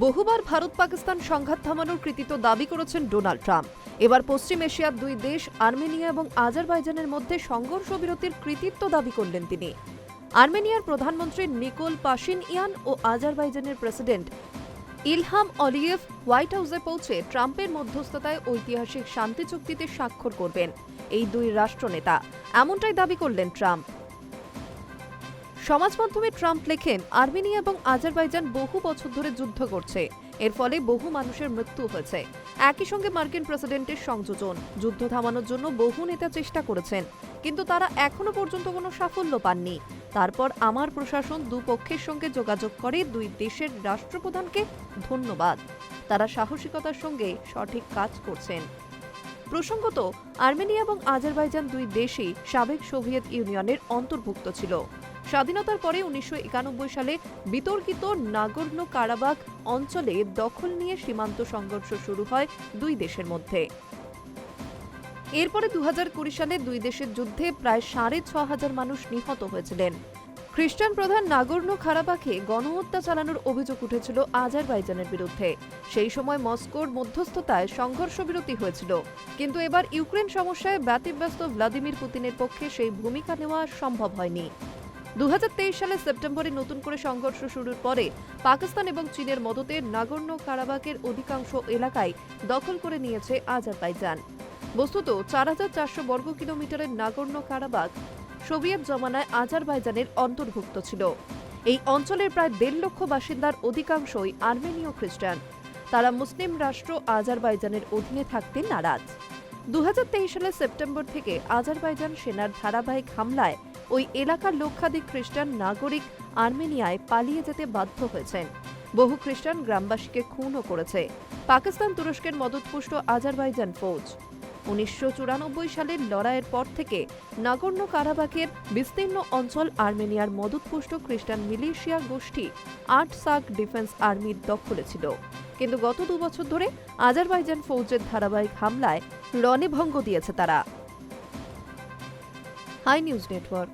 বহুবার ভারত পাকিস্তান সংঘাত থামানোর কৃতিত্ব দাবি করেছেন ডোনাল্ড ট্রাম্প। এবার পশ্চিম এশিয়ার দুই দেশ, আর্মেনিয়া এবং আজারবাইজানের মধ্যে সংঘর্ষ বিরতির কৃতিত্ব দাবি করলেন তিনি। আর্মেনিয়ার প্রধানমন্ত্রী নিকোল পাশিন ইয়ান ও আজারবাইজানের প্রেসিডেন্ট ইলহাম অলিয়েভ হোয়াইট হাউসে পৌঁছে ট্রাম্পের মধ্যস্থতায় ঐতিহাসিক শান্তি চুক্তিতে স্বাক্ষর করবেন এই দুই রাষ্ট্রনেতা। এমনটাই দাবি করলেন ট্রাম্প। সমাজ মাধ্যমে ট্রাম্প লেখেন, আর্মেনিয়া এবং আজারবাইজান বহু বছর ধরে যুদ্ধ করছে। এর ফলে বহু মানুষের মৃত্যু হয়েছে। একই সঙ্গে মার্কিন প্রেসিডেন্টের সংযোজন, যুদ্ধ থামানোর জন্য বহু নেতা চেষ্টা করেছেন, কিন্তু তারা এখনও পর্যন্ত কোনো সাফল্য পাননি। তারপর আমার প্রশাসন দুপক্ষের সঙ্গে যোগাযোগ করে দুই দেশের রাষ্ট্রপ্রধানকে ধন্যবাদ। তারা সাহসিকতার সঙ্গে সঠিক কাজ করছেন। প্রসঙ্গত, আর্মেনিয়া এবং আজারবাইজান দুই দেশই সাবেক সোভিয়েত ইউনিয়নের অন্তর্ভুক্ত ছিল। স্বাধীনতার পরে উনিশশো একানব্বই সালে বিতর্কিত নাগর্ণ কারাবাক অঞ্চলে দখল নিয়ে সীমান্ত সংঘর্ষ শুরু হয় দুই দেশের মধ্যে। এরপরে দু হাজার কুড়ি সালে দুই দেশের যুদ্ধে প্রায় সাড়ে ছ হাজার মানুষ নিহত হয়েছিলেন। খ্রিস্টান প্রধান নাগর্ণ খারাবাকে গণহত্যা চালানোর অভিযোগ উঠেছিল আজারবাইজানের বিরুদ্ধে। সেই সময় মস্কোর মধ্যস্থতায় সংঘর্ষ বিরতি হয়েছিল। কিন্তু এবার ইউক্রেন সমস্যায় ব্যতিব্যস্ত ভ্লাদিমির পুতিনের পক্ষে সেই ভূমিকা নেওয়া সম্ভব হয়নি। দু হাজার তেইশ সালে সেপ্টেম্বরে নতুন করে সংঘর্ষ শুরুর পরে পাকিস্তান এবং চীনের মদতে নাগর্ণ কারাবাকের অধিকাংশ এলাকায় দখল করে নিয়েছে আজারবাইজান। বস্তুত চার হাজার চারশো বর্গ কিলোমিটারের নাগর্ণ কারাবাক সোভিয়েত জমানায় আজারবাইজানের অন্তর্ভুক্ত ছিল। এই অঞ্চলের প্রায় দেড় লক্ষ বাসিন্দার অধিকাংশই আর্মেনীয় খ্রিস্টান। তারা মুসলিম রাষ্ট্র আজারবাইজানের অধীনে থাকতে নারাজ। দু হাজার তেইশ সালের সেপ্টেম্বর থেকে আজারবাইজান সেনার ধারাবাহিক হামলায় ওই এলাকার লক্ষাধিক খ্রিস্টান নাগরিক আর্মেনিয়ায় পালিয়ে যেতে বাধ্য হয়েছেন। বহু খ্রিস্টান গ্রামবাসীকে খুনও করেছে। পাকিস্তান তুরস্কের মদতপুষ্ট আজারবাইজান ফৌজ। উনিশশো চুরানব্বই সালের লড়াইয়ের পর থেকে নাগর্ণ কারাবাকের বিস্তীর্ণ অঞ্চল আর্মেনিয়ার মদতপুষ্ট খ্রিস্টান মিলিশিয়া গোষ্ঠী আট সাক ডিফেন্স আর্মির দখলে ছিল। কিন্তু গত দুবছর ধরে আজারবাইজান ফৌজের ধারাবাহিক হামলায় রণে ভঙ্গ দিয়েছে তারা। High News Network.